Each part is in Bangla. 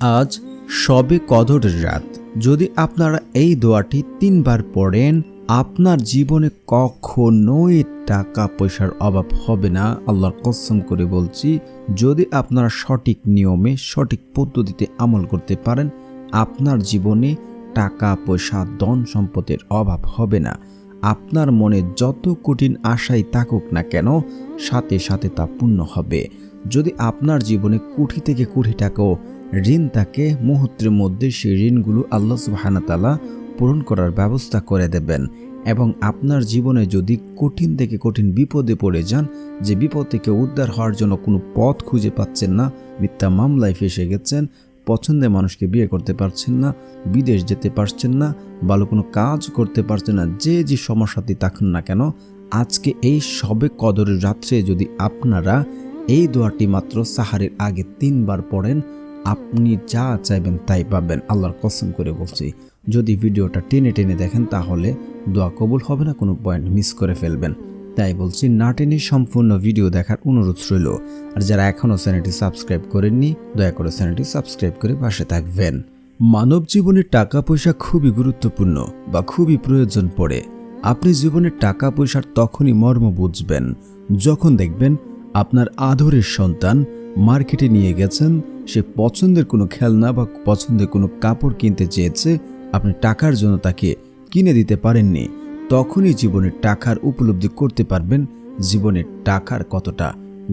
আজ সবে কদরের রাত। যদি আপনারা এই দোয়াটি তিনবার পড়েন, আপনার জীবনে কখনোই টাকা পয়সার অভাব হবে না, আল্লাহর কসম করে বলছি। যদি আপনারা সঠিক নিয়মে, সঠিক পদ্ধতিতে আমল করতে পারেন, আপনার জীবনে টাকা পয়সা, ধন সম্পদের অভাব হবে না। আপনার মনে যত কঠিন আশাই থাকুক না কেন, সাথে সাথে তা পূর্ণ হবে। যদি আপনার জীবনে কোটি থেকে কোটি টাকাও ঋণ থাকে মুহূর্তের মধ্যে সেই ঋণগুলো আল্লাহ সুবাহানাতালা পূরণ করার ব্যবস্থা করে দেবেন। এবং আপনার জীবনে যদি কঠিন থেকে কঠিন বিপদে পড়ে যান, যে বিপদ থেকে উদ্ধার হওয়ার জন্য কোনো পথ খুঁজে পাচ্ছেন না, মিথ্যা মামলায় ফেসে গেছেন পছন্দের মানুষকে বিয়ে করতে পারছেন না, বিদেশ যেতে পারছেন না, ভালো কোনো কাজ করতে পারছেন না, যে যে সমস্যাতে থাকুন না কেন, আজকে এই সবে কদরের রাত্রে যদি আপনারা এই দোয়াটি মাত্র সাহারের আগে তিনবার পড়েন আপনি যা চাইবেন তাই পাবেন। আল্লাহর কসম করে বলছি, যদি ভিডিওটা টেনে টেনে দেখেন তাহলে দোয়া কবুল হবে না, কোনো পয়েন্ট মিস করে ফেলবেন। তাই বলছি, না টেনে সম্পূর্ণ ভিডিও দেখার অনুরোধ রইল। আর যারা এখনও চ্যানেলটি সাবস্ক্রাইব করেননি, দয়া করে চ্যানেলটি সাবস্ক্রাইব করে পাশে থাকবেন। মানব জীবনে টাকা পয়সা খুবই গুরুত্বপূর্ণ বা খুবই প্রয়োজন পড়ে। আপনি জীবনে টাকা পয়সার তখনই মর্ম বুঝবেন। যখন দেখবেন আপনার আদরের সন্তান মার্কেটে নিয়ে গেছেন সে পছন্দের কোনো খেলনা বা পছন্দের কোনো কাপড় কিনতে চেয়েছে, আপনি টাকার জন্য তাকে কিনে দিতে পারেননি, তখনই জীবনে টাকার উপলব্ধি করতে পারবেন। জীবনে টাকার কতটা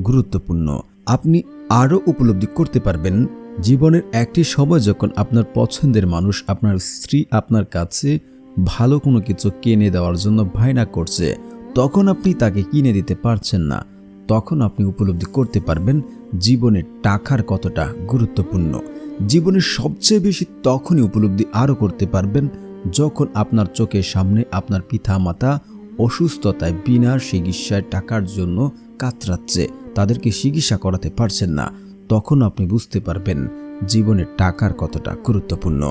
গুরুত্বপূর্ণ। আপনি আরও উপলব্ধি করতে পারবেন, জীবনের একটি সময় যখন আপনার পছন্দের মানুষ আপনার স্ত্রী আপনার কাছে ভালো কোনো কিছু কিনে দেওয়ার জন্য ভাইনা করছে, তখন আপনি তাকে কিনে দিতে পারছেন না। তখন আপনি উপলব্ধি করতে পারবেন জীবনে টাকার কতটা গুরুত্বপূর্ণ। জীবনের সবচেয়ে বেশি তখনই উপলব্ধি আরও করতে পারবেন যখন আপনার চোখের সামনে আপনার পিতা মাতা অসুস্থতায় বিনা চিকিৎসায় টাকার জন্য কাতরাচ্ছে, তাদেরকে চিকিৎসা করাতে পারছেন না, তখন আপনি বুঝতে পারবেন জীবনে টাকার কতটা গুরুত্বপূর্ণ।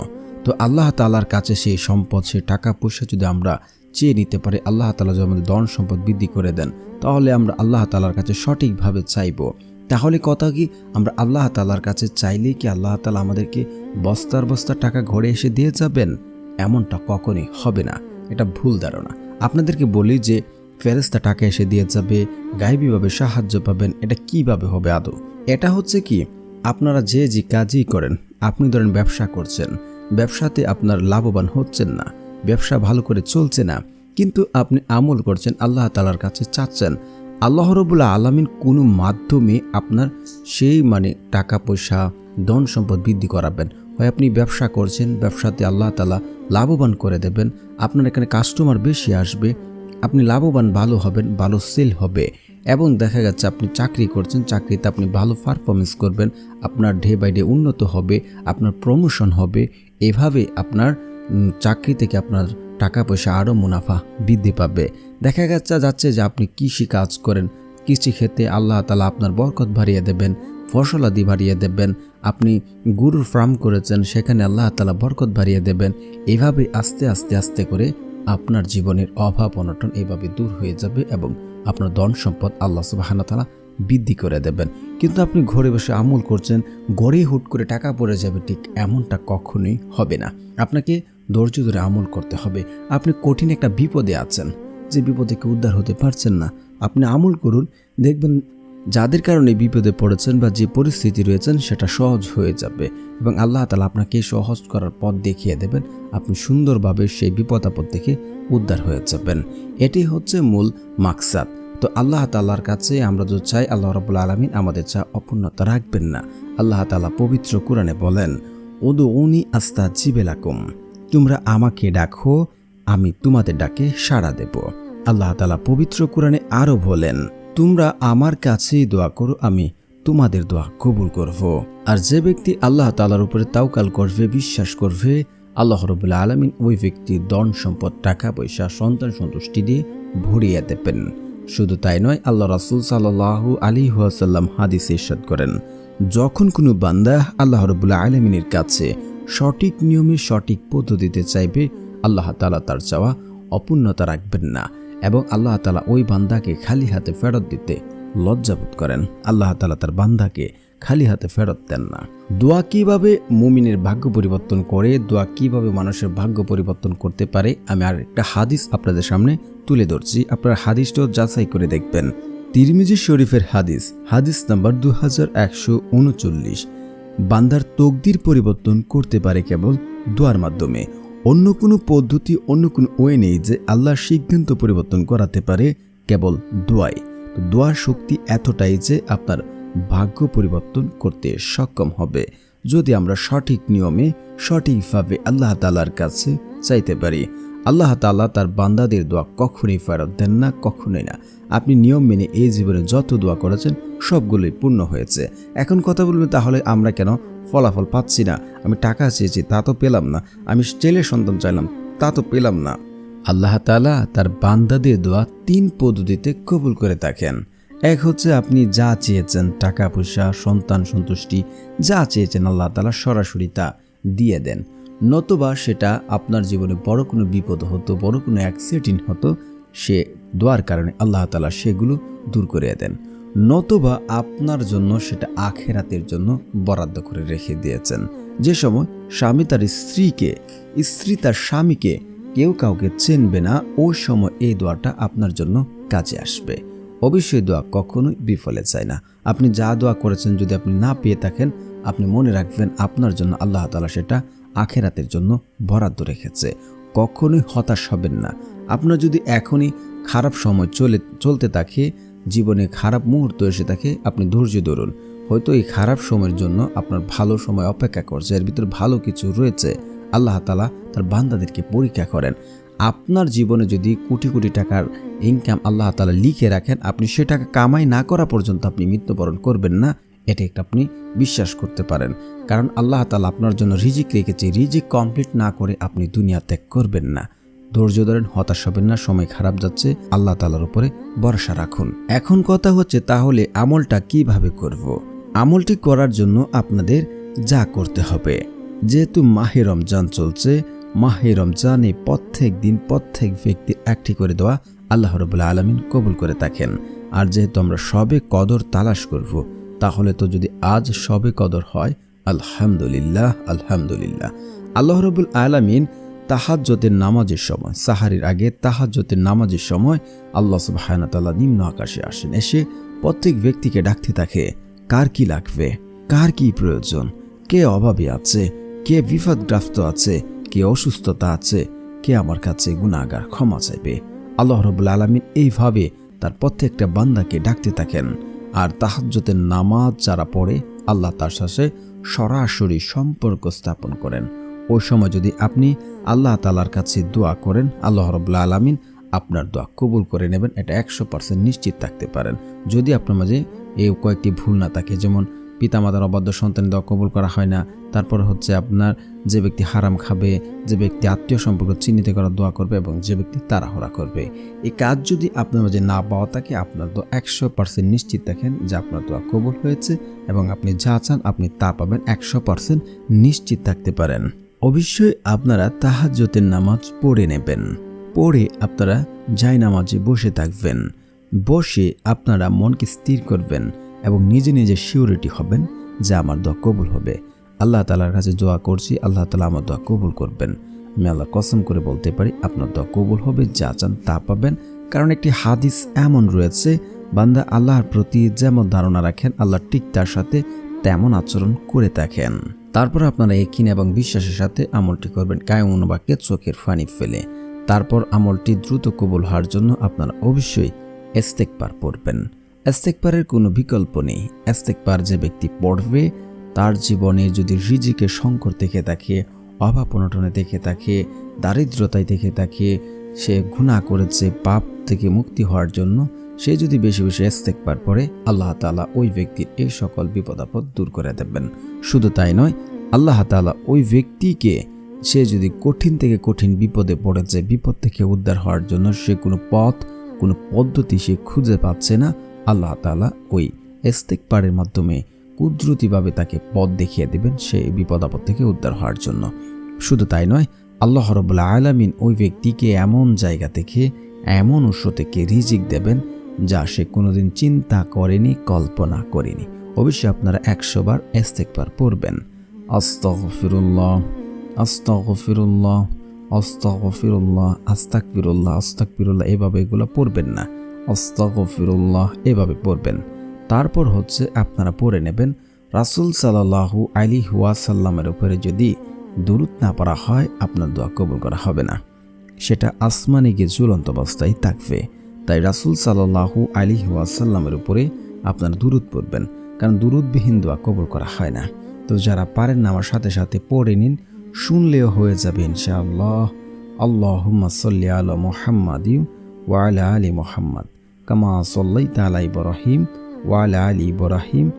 তো আল্লাহ তালার কাছে সেই সম্পদ, সেই টাকা পয়সা যদি আমরা চেয়ে নিতে পারি আল্লাহ তালা যদি আমাদের ধন সম্পদ বৃদ্ধি করে দেন, তাহলে আমরা আল্লাহ তালার কাছে সঠিকভাবে চাইব। তাহলে কথা কি, আমরা আল্লাহ তালার কাছে চাইলেই কি আল্লাহ তালা আমাদেরকে বস্তার বস্তার টাকা ঘরে এসে দিয়ে যাবেন? এমনটা কখনই হবে না। এটা ভুল ধারণা। আপনাদেরকে বলি যে ফেরেস্তা টাকা এসে দিয়ে যাবে, গাইবীভাবে সাহায্য পাবেন, এটা কীভাবে হবে আদৌ? এটা হচ্ছে কি, আপনারা যে যে কাজই করেন, আপনি ধরেন ব্যবসা করছেন, ব্যবসাতে আপনার লাভবান হচ্ছেন না। ব্যবসা ভালো করে চলছে না, কিন্তু আপনি আমল করছেন, আল্লাহ তালার কাছে চাচ্ছেন। আল্লাহ রবুল্লা আলমিন কোনো মাধ্যমে আপনার সেই মানে টাকা, পয়সা, ধন সম্পদ বৃদ্ধি করাবেন। হয় আপনি ব্যবসা করছেন, ব্যবসাতে আল্লাহ তালা লাভবান করে দেবেন, আপনার এখানে কাস্টমার বেশি আসবে, আপনি লাভবান ভালো হবেন, ভালো সেল হবে। এবং দেখা যাচ্ছে আপনি চাকরি করছেন, চাকরিতে আপনি ভালো পারফরমেন্স করবেন, আপনার ডে বাই ডে উন্নত হবে, আপনার প্রমোশন হবে, এভাবে আপনার চাকরি থেকে আপনার টাকা পয়সা আরও মুনাফা বৃদ্ধি পাবে। দেখা যাচ্ছে যাচ্ছে যে আপনি কৃষি কাজ করেন। কৃষি ক্ষেত্রে আল্লাহ তালা আপনার বরকত বাড়িয়ে দেবেন ফসলাদি বাড়িয়ে দেবেন। আপনি গরুর ফার্ম করেছেন, সেখানে আল্লাহ তালা বরকত বাড়িয়ে দেবেন। এভাবে আস্তে আস্তে আস্তে করে আপনার জীবনের অভাব, অনটন এভাবে দূর হয়ে যাবে এবং আপনার ধন সম্পদ আল্লাহ সুবাহানা তালা বৃদ্ধি করে দেবেন। কিন্তু আপনি ঘরে বসে আমল করছেন গড়ে হুট করে টাকা পড়ে যাবে, ঠিক এমনটা কখনোই হবে না। আপনাকে ধৈর্য ধরে আমল করতে হবে। আপনি কঠিন একটা বিপদে আছেন, যে বিপদে কেউ উদ্ধার হতে পারছেন না। আপনি আমল করুন, দেখবেন যাদের কারণে বিপদে পড়েছেন বা যে পরিস্থিতি রয়েছেন, সেটা সহজ হয়ে যাবে এবং আল্লাহ তালা আপনাকে সহজ করার পথ দেখিয়ে দেবেন। আপনি সুন্দরভাবে সেই বিপদ আপদ থেকে উদ্ধার হয়ে যাবেন। এটি হচ্ছে মূল মাকসাদ। তো আল্লাহ তাল্লার কাছে আমরা যদি চাই, আল্লাহ রবুল্লা আলমিন আমাদের চা অপূর্ণতা রাখবেন না। আল্লাহ তালা পবিত্র কোরআনে বলেন ওদু উনি আস্তা জিবেলাকুম তোমরা আমাকে ডাকো, আমি তোমাদের ডাকে সাড়া দেব। আল্লাহ তালা পবিত্র কোরআনে আরও বলেন, তোমরা আমার কাছেই দোয়া করো, আমি তোমাদের দোয়া কবুল করব। আর যে ব্যক্তি আল্লাহ তালার উপরে তাওকাল করবে, বিশ্বাস করবে, আল্লাহ রবুল্লা আলমিন ওই ব্যক্তির দন সম্পদ, টাকা পয়সা, সন্তান সন্তুষ্টি দিয়ে ভরিয়ে দেবেন। শুধু তাই নয়, আল্লাহ রাসুল সাল্লাহ আলী হুয়াসাল্লাম হাদিস ইরশাদ করেন, যখন কোনো বান্দা আল্লাহ রবুল্লা আলমিনের কাছে সঠিক নিয়মে সঠিক পদ্ধতিতে চাইবে, আল্লাহ তালা তার চাওয়া অপূর্ণতা রাখবেন না এবং আল্লাহ তালা ওই বান্দাকে খালি হাতে ফেরত দিতে লজ্জাবোধ করেন। আল্লাহ তালা তার বান্দাকে খালি হাতে ফেরত দেন না। দোয়া কীভাবে মুমিনের ভাগ্য পরিবর্তন করে, দোয়া কীভাবে মানুষের ভাগ্য পরিবর্তন করতে পারে, আমি আর একটা হাদিস আপনাদের সামনে তুলে ধরছি। আপনার হাদিসটাও যাচাই করে দেখবেন। তিরমিজি শরীফের হাদিস হাদিস নাম্বার দু হাজার একশো উনচল্লিশ। বান্দার তকদির পরিবর্তন করতে পারে কেবল দোয়ার মাধ্যমে। অন্য কোনো পদ্ধতি, অন্য কোনো ওয়ে নেই যে আল্লাহর সিদ্ধান্ত পরিবর্তন করাতে পারে কেবল দোয়াই। দোয়ার শক্তি এতটাই যে আপনার ভাগ্য পরিবর্তন করতে সক্ষম হবে। যদি আমরা সঠিক নিয়মে, সঠিকভাবে আল্লাহ তালার কাছে চাইতে পারি আল্লাহ তাআলা তার বান্দাদের দোয়া কখনোই ফেরত দেন না, কখনোই না। আপনি নিয়ম মেনে এই জীবনে যত দোয়া করেছেন, সবগুলোই পূর্ণ হয়েছে। এখন কথা বলবেন, তাহলে আমরা কেন ফলাফল পাচ্ছি না? আমি টাকা চেয়েছি, তা তো পেলাম না। আমি ছেলে সন্তান চাইলাম, তা তো পেলাম না। আল্লাহ তালা তার বান্দাদের দোয়া তিন পদ্ধতিতে কবুল করে থাকেন। এক হচ্ছে আপনি যা চেয়েছেন টাকা পয়সা সন্তান সন্তুষ্টি, যা চেয়েছেন আল্লাহ তাআলা সরাসরি তা দিয়ে দেন। নতুবা সেটা আপনার জীবনে বড় কোনো বিপদ হতো, বড় কোনো অ্যাক্সিডেন্ট হতো, সে দোয়ার কারণে আল্লাহ তালা সেগুলো দূর করে দেন। নতুবা আপনার জন্য সেটা আখেরাতের জন্য বরাদ্দ করে রেখে দিয়েছেন। যে সময় স্বামী তার স্ত্রীকে, স্ত্রী তার স্বামীকে কেউ কাউকে চেনবে না, ওই সময় এই দোয়াটা আপনার জন্য কাজে আসবে। অবশ্যই দোয়া কখনোই বিফলে যায় না। আপনি যা দোয়া করেছেন যদি আপনি না পেয়ে থাকেন, আপনি মনে রাখবেন আপনার জন্য আল্লাহ তালা সেটা আখেরাতের জন্য বরাদ্দ রেখেছে। কখনোই হতাশ হবেন না। আপনার যদি এখনই খারাপ সময় চলে, চলতে থাকে, জীবনে খারাপ মুহূর্ত এসে থাকে, আপনি ধৈর্য ধরুন। হয়তো এই খারাপ সময়ের জন্য আপনার ভালো সময় অপেক্ষা করছে, এর ভিতরে ভালো কিছু রয়েছে। আল্লাহ তালা তার বান্দাদেরকে পরীক্ষা করেন। আপনার জীবনে যদি কোটি কোটি টাকার ইনকাম আল্লাহ তালা লিখে রাখেন, আপনি সে টাকা কামাই না করা পর্যন্ত আপনি মৃত্যুবরণ করবেন না। এটা একটা আপনি বিশ্বাস করতে পারেন। কারণ আল্লাহ তালা আপনার জন্য রিজিক রেখেছে। রিজিক কমপ্লিট না করে আপনি দুনিয়া ত্যাগ করবেন না। ধৈর্য ধরেন, হতাশ হবেন না, সময় খারাপ যাচ্ছে। আল্লাহ তালার উপরে ভরসা রাখুন। এখন কথা হচ্ছে, তাহলে আমলটা কীভাবে করব। আমলটি করার জন্য আপনাদের যা করতে হবে। যেহেতু মাহে রমজান চলছে, মাহে রমজানে প্রত্যেক দিন প্রত্যেক ব্যক্তি একটি করে দেওয়া আল্লাহ রবুল্লা আলমিন কবুল করে থাকেন। আর যেহেতু আমরা সবে কদর তালাশ করব তাহলে তো যদি আজ সবে কদর হয়, আলহামদুলিল্লাহ আলহামদুলিল্লাহ। আল্লাহ রবুল আলমিন তাহাজ্যতের নামাজের সময়, সাহারির আগে তাহাজ্যতের নামাজের সময় আল্লাহ সুবাহানাতাল্লাহ নিম্ন আকাশে আসেন, এসে প্রত্যেক ব্যক্তিকে ডাকতে থাকে, কার কি লাগবে? কার কি প্রয়োজন? কে অভাবে আছে? কে বিপদগ্রস্ত আছে? কে অসুস্থতা আছে? কে আমার কাছে গুণাগার ক্ষমা চাইবে? আল্লাহ রবুল আলমিন এইভাবে তার প্রত্যেকটা বান্দাকে ডাকতে থাকেন। আর তাহাজ্যতের নামাজ যারা পড়ে, আল্লাহ তার সাথে সরাসরি সম্পর্ক স্থাপন করেন। ওই সময় যদি আপনি আল্লাহ তালার কাছে দোয়া করেন, আল্লাহ রবুল্লা আলমিন আপনার দোয়া কবুল করে নেবেন, এটা একশো পার্সেন্ট নিশ্চিত থাকতে পারেন। যদি আপনার মাঝে এই কয়েকটি ভুল না থাকে, যেমন পিতামাতার অবাধ্য সন্তানের দোয়া কবুল করা হয় না, তারপর হচ্ছে আপনার যে ব্যক্তি হারাম খাবে, যে ব্যক্তি আত্মীয় সম্পর্ক চিহ্নিত করার দোয়া করবে এবং যে ব্যক্তি তাড়াহুড়া করবে। এই কাজ যদি আপনার মাঝে না পাওয়া থাকে, আপনার দোয়া একশো পার্সেন্ট নিশ্চিত থাকেন যে আপনার দোয়া কবুল হয়েছে এবং আপনি যা চান আপনি তা পাবেন, একশো পার্সেন্ট নিশ্চিত থাকতে পারেন। অবশ্যই আপনারা তাহাজ্যতের নামাজ পড়ে নেবেন। পড়ে আপনারা যাই নামাজে বসে থাকবেন। বসে আপনারা মনকে স্থির করবেন এবং নিজে নিজে সিউরিটি হবেন যে আমার দোয়া কবুল হবে। আল্লাহ তালার কাছে দোয়া করছি, আল্লাহ তালা আমার দোয়া কবুল করবেন। আমি আল্লাহ কসম করে বলতে পারি, আপনার দোয়া কবুল হবে, যা চান তা পাবেন। কারণ একটি হাদিস এমন রয়েছে, বান্দা আল্লাহর প্রতি যেমন ধারণা রাখেন, আল্লাহ ঠিক তার সাথে তেমন আচরণ করে থাকেন। তারপর আপনারা একিন এবং বিশ্বাসের সাথে আমলটি করবেন কায়মনোবাক্যে চোখের ফানি ফেলে। তারপর আমলটি দ্রুত কবুল হওয়ার জন্য আপনারা অবশ্যই এস্তেকবার পড়বেন। এস্তেকবারের কোনো বিকল্প নেই। এস্তেকবার যে ব্যক্তি পড়বে তার জীবনে যদি রিজিকে সংকট দেখে থাকে, অভাব অনটনে দেখে থাকে, দারিদ্রতায় দেখে থাকে, সে গুণা করেছে, পাপ থেকে মুক্তি হওয়ার জন্য, সে যদি বেশি বেশি এস্তেকবার পড়ে, আল্লাহ তালা ওই ব্যক্তির এই সকল বিপদ আপদ দূর করে দেবেন। শুধু তাই নয়, আল্লাহ তালা ওই ব্যক্তিকে, সে যদি কঠিন থেকে কঠিন বিপদে পড়েছে, বিপদ থেকে উদ্ধার হওয়ার জন্য সে কোনো পথ, কোনো পদ্ধতি সে খুঁজে পাচ্ছে না, আল্লাহ তালা ওই এস্তেকবারের মাধ্যমে কুদরতিভাবে তাকে পথ দেখিয়ে দেবেন, সে বিপদ আপদ থেকে উদ্ধার হওয়ার জন্য। শুধু তাই নয়, আল্লাহ রবুল্লা আলমিন ওই ব্যক্তিকে এমন জায়গা থেকে, এমন উৎস থেকে রিজিক দেবেন যা সে কোনোদিন চিন্তা করেনি, কল্পনা করেনি। অবশ্যই আপনারা একশো বার ইস্তেকবার পড়বেন। আস্তাগফিরুল্লাহ আস্তাগফিরুল্লাহ আস্তাগফিরুল্লাহ আস্তাকফিরুল্লাহ আস্তাকফিরুল্লাহ এভাবে এগুলো পড়বেন না। আস্তাগফিরুল্লাহ, এভাবে পড়বেন। তারপর হচ্ছে আপনারা পড়ে নেবেন, রাসূল সাল্লাল্লাহু আলী ওয়াসাল্লামের উপরে যদি দুরুদ না পড়া হয়, আপনার দোয়া কবুল করা হবে না। সেটা আসমানে গিয়ে ঝুলন্ত অবস্থায় থাকবে। তাই রাসূল সাল্লাল্লাহু আলী ওয়াসাল্লামের উপরে আপনারা দুরুদ পড়বেন, কারণ দুরুদবিহীন দোয়া কবুল করা হয় না। তো যারা পারেন না, আমার সাথে সাথে পড়ে নিন, শুনলেও হয়ে যাবে ইনশাআল্লাহ। আল্লাহুম্মা সাল্লি আলা মুহাম্মাদি ওয়া আলা মুহাম্মদ, কামা সাল্লাইতা আলা ইব্রাহিম। ওয়া আলী ইব্রাহিম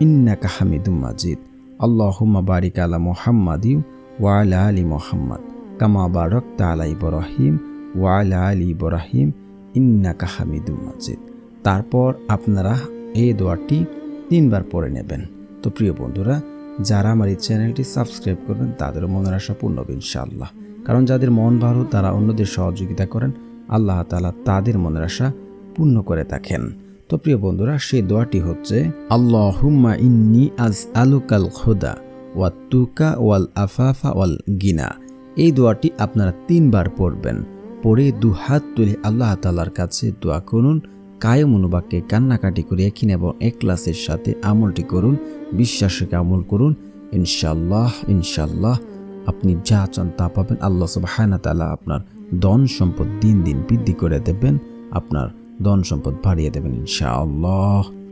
ইন্নাকা হামিদুম মাজিদ। আল্লাহুম্মা বারিক আলা মুহাম্মাদি ওয়া আলা মুহাম্মদ। কামা বারাকতা আলা ইব্রাহিম ওয়া আলা ইব্রাহিম ইন্নাকা হামিদুম মাজিদ। তারপর আপনারা এই দোয়াটি তিনবার পড়ে নেবেন। তো প্রিয় বন্ধুরা, যারা আমার এই চ্যানেলটি সাবস্ক্রাইব করবেন, তাদেরও মনের আশা পূর্ণ হবে ইনশাআল্লাহ। কারণ যাদের মন ভালো, তারা অন্যদের সহযোগিতা করেন। আল্লাহ তালা তাদের মনের আশা পূর্ণ করে থাকেন। তো প্রিয় বন্ধুরা, সেই দোয়াটি হচ্ছে আল্লাহ আল্লাহুম্মা ইন্নি আজ আলুকাল খোদা ওয়া তুকা ওয়াল আফাফা ওয়াল গিনা। এই দোয়াটি আপনারা তিনবার পড়বেন। পড়ে দু হাত তুলে আল্লাহ তালার কাছে দোয়া করুন কায় মনোবাক্যে কান্নাকাটি করে এখিন এবং একলাসের সাথে আমলটি করুন বিশ্বাসকে আমল করুন। ইনশাল্লাহ ইনশাল্লাহ আপনি যা চান তা পাবেন। আল্লাহ সুবাহানা তালা আপনার ধন সম্পদ দিন দিন বৃদ্ধি করে দেবেন। আপনার ধন সম্পদ বাড়িয়ে দেবেন ইনশাআল্লাহ।